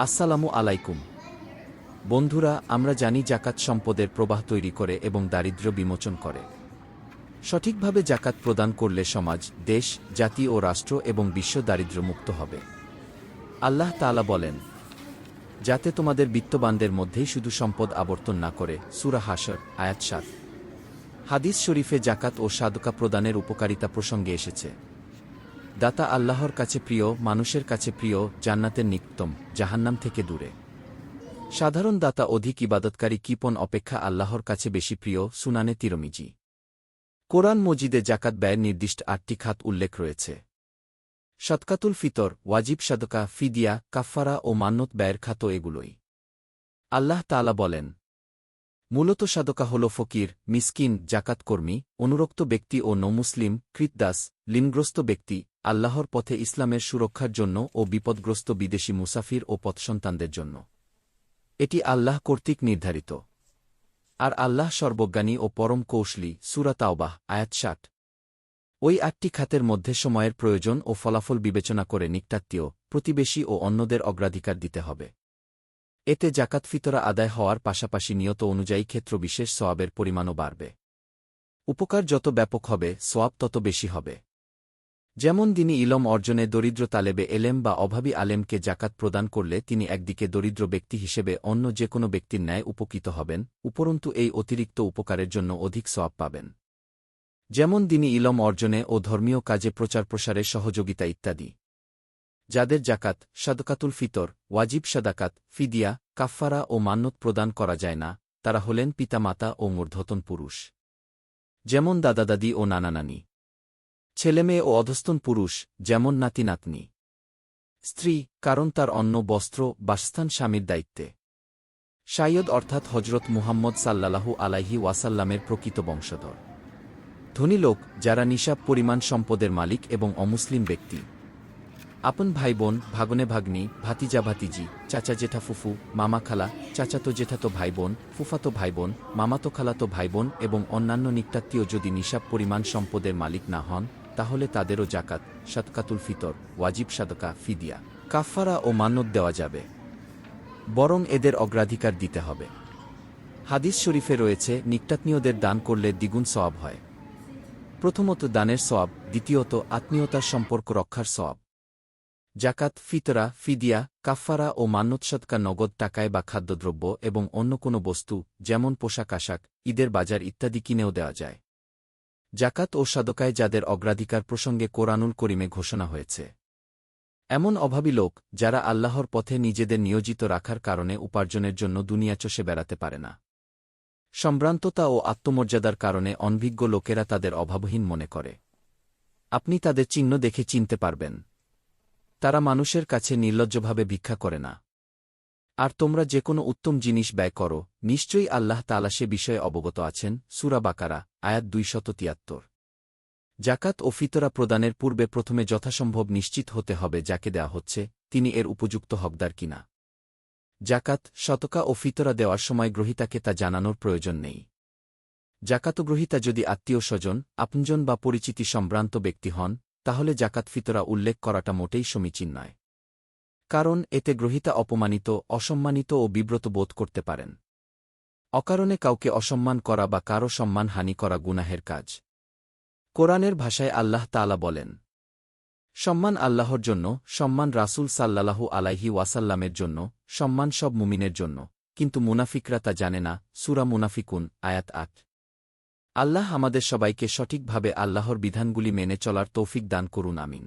আসসালামু আলাইকুম। বন্ধুরা, আমরা জানি জাকাত সম্পদের প্রবাহ তৈরি করে এবং দারিদ্র্য বিমোচন করে। সঠিকভাবে জাকাত প্রদান করলে সমাজ, দেশ, জাতি ও রাষ্ট্র এবং বিশ্ব দারিদ্র্যমুক্ত হবে। আল্লাহ তাআলা বলেন, যাতে তোমাদের বিত্তবানদের মধ্যেই শুধু সম্পদ আবর্তন না করে, সুরা হাসর আয়াত সাত। হাদিস শরীফে জাকাত ও সাদকা প্রদানের উপকারিতা প্রসঙ্গে এসেছে। দাতা আল্লাহর কাছে প্রিয়, মানুষের কাছে প্রিয়, জান্নাতের নিকটম জাহান্নাম থেকে দূরে। সাধারণ দাতা অধিক ইবাদতকারী কিপন অপেক্ষা আল্লাহর কাছে বেশি প্রিয়, সুনানে তিরমিজি। কোরআন মজিদে জাকাত ব্যয়ের নির্দিষ্ট আটটি খাত উল্লেখ রয়েছে। সৎকাতুল ফিতর, ওয়াজিব সাদকা, ফিদিয়া, কাফফারা ও মান্নত ব্যয়ের খাত এগুলোই। আল্লাহ তাআলা বলেন, মূলত সাদকা হল ফকির, মিসকিন জাকাতকর্মী অনুরক্ত ব্যক্তি ও নমুসলিম, কৃতদাস লিনগ্রস্ত ব্যক্তি আল্লাহর পথে ইসলামের সুরক্ষার জন্য ও বিপদগ্রস্ত বিদেশি মুসাফির ও পথসন্তানদের জন্য। এটি আল্লাহ কর্তৃক নির্ধারিত। আর আল্লাহ সর্বজ্ঞানী ও পরম কৌশলী সুরাতাওবাহ আয়াত ষাট। ওই আটটি খাতের মধ্যে সময়ের প্রয়োজন ও ফলাফল বিবেচনা করে নিকটাত্মীয়, প্রতিবেশী ও অন্যদের অগ্রাধিকার দিতে হবে। এতে জাকাত ফিতরা আদায় হওয়ার পাশাপাশি নিয়ত অনুযায়ী ক্ষেত্রবিশেষ সোয়াবের পরিমাণও বাড়বে। উপকার যত ব্যাপক হবে সোয়াব তত বেশি হবে। যেমন তিনি ইলম অর্জনে দরিদ্র তালেবে এলেম বা অভাবী আলেমকে জাকাত প্রদান করলে তিনি একদিকে দরিদ্র ব্যক্তি হিসেবে অন্য যে কোনো ব্যক্তির ন্যায় উপকৃত হবেন, উপরন্তু এই অতিরিক্ত উপকারের জন্য অধিক সোয়াব পাবেন। যেমন তিনি ইলম অর্জনে ও ধর্মীয় কাজে প্রচার প্রসারে সহযোগিতা ইত্যাদি। যাদের জাকাত, সাদকাতুল ফিতর, ওয়াজিব সাদাকাত, ফিদিয়া, কাফফারা ও মান্যত প্রদান করা যায় না, তারা হলেন পিতামাতা ও মূর্ধতন পুরুষ। যেমন দাদাদাদি ও নানানানি ছেলেমেয়ে ও অধস্তন পুরুষ, যেমন নাতি নাতনি। স্ত্রী, কারণ তার অন্য বস্ত্র, বাসস্থান স্বামীর দায়িত্বে। সাইয়দ অর্থাৎ হজরত মুহাম্মদ সাল্লাল্লাহু আলাইহি ওয়াসাল্লামের প্রকৃত বংশধর। ধনী লোক, যারা নিশাব পরিমাণ সম্পদের মালিক এবং অমুসলিম ব্যক্তি। আপন ভাই বোন ভাগনে ভাগ্নি, ভাতিজা ভাতিজি, চাচা জেঠা ফুফু, মামা খালা, চাচাতো জেঠাতো ভাই বোন ফুফাতো ভাই বোন মামাতো খালাতো ভাই বোন এবং অন্যান্য নিকটাত্মীয় যদি নিশাব পরিমাণ সম্পদের মালিক না হন তাহলে তাদেরও জাকাত সৎকাতুল ফিতর, ওয়াজিব সাদকা, ফিদিয়া। কাফফারা ও মান্যত দেওয়া যাবে। বরং এদের অগ্রাধিকার দিতে হবে। হাদিস শরীফে রয়েছে, নিকটাত্মীয়দের দান করলে দ্বিগুণ সওয়াব হয়। প্রথমত দানের সওয়াব, দ্বিতীয়ত আত্মীয়তার সম্পর্ক রক্ষার সওয়াব। জাকাত, ফিতরা, ফিদিয়া, কাফফারা ও মান্যৎসৎকা নগদ টাকায় বা খাদ্যদ্রব্য এবং অন্য কোনো বস্তু, যেমন পোশাক আশাক ঈদের বাজার ইত্যাদি কিনেও দেওয়া যায়। জাকাত ও সাদকায় যাদের অগ্রাধিকার প্রসঙ্গে কোরআনুল করিমে ঘোষণা হয়েছে। এমন অভাবী লোক যারা আল্লাহর পথে নিজেদের নিয়োজিত রাখার কারণে উপার্জনের জন্য দুনিয়া চষে বেড়াতে পারে না। সম্ভ্রান্ততা ও আত্মমর্যাদার কারণে অনভিজ্ঞ লোকেরা তাদের অভাবহীন মনে করে। আপনি তাদের চিহ্ন দেখে চিনতে পারবেন। তারা মানুষের কাছে নির্লজ্জভাবে ভিক্ষা করে না। আর তোমরা যে কোনো উত্তম জিনিস ব্যয় করো, নিশ্চয়ই আল্লাহ তালা সে বিষয়ে অবগত আছেন, সুরা বাকারা, আয়াত দুইশত তিয়াত্তর। জাকাত ও ফিতরা প্রদানের পূর্বে প্রথমে যথাসম্ভব নিশ্চিত হতে হবে যাকে দেয়া হচ্ছে, তিনি এর উপযুক্ত হকদার কিনা। জাকাত শতকা ও ফিতরা দেওয়ার সময় গ্রহিতাকে তা জানানোর প্রয়োজন নেই। জাকাত জাকাতগ্রহিতা যদি আত্মীয় স্বজন, আপনজন বা পরিচিতি সম্ভ্রান্ত ব্যক্তি হন, তাহলে জাকাত ফিতরা উল্লেখ করাটা মোটেই সমীচীন নয়। কারণ এতে গ্রহিতা অপমানিত, অসম্মানিত ও বিব্রত বোধ করতে পারেন। অকারণে কাউকে অসম্মান করা বা কারও সম্মান হানি করা গুনাহের কাজ। কোরআনের ভাষায় আল্লাহ তালা বলেন, সম্মান আল্লাহর জন্য, সম্মান রাসূল সাল্লাল্লাহু আলাইহি ওয়াসাল্লামের জন্য, সম্মান সব মুমিনের জন্য। কিন্তু মুনাফিকরা তা জানে না। সুরা মুনাফিকুন, আয়াত আট। আল্লাহ আমাদের সবাইকে সঠিকভাবে আল্লাহর বিধানগুলি মেনে চলার তৌফিক দান করুন, আমিন।